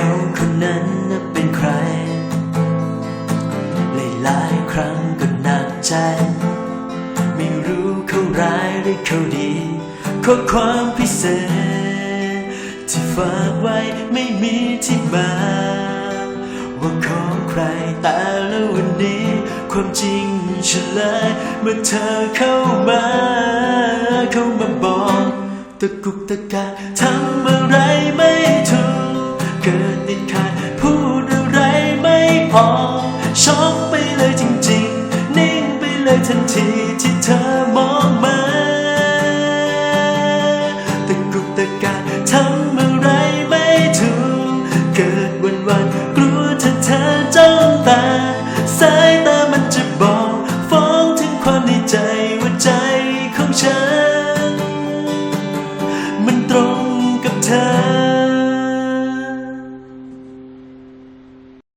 เขาคนนั้นเป็นใคร หลายๆครั้งก็หนักใจ ไม่รู้เขาร้ายหรือเขาดีขอความพิเศษ ที่ฝากไว้ไม่มีที่มา ว่าของใครแต่แล้ววันนี้ ความจริงเฉลยเมื่อเธอเข้ามา เข้ามาบอกตะกุกตะกาทำไม เกิดนิดขาดพูดอะไรไม่พอช็อกไปเลยจริงๆ นิ่งไปเลยทันทีที่เธอมองมา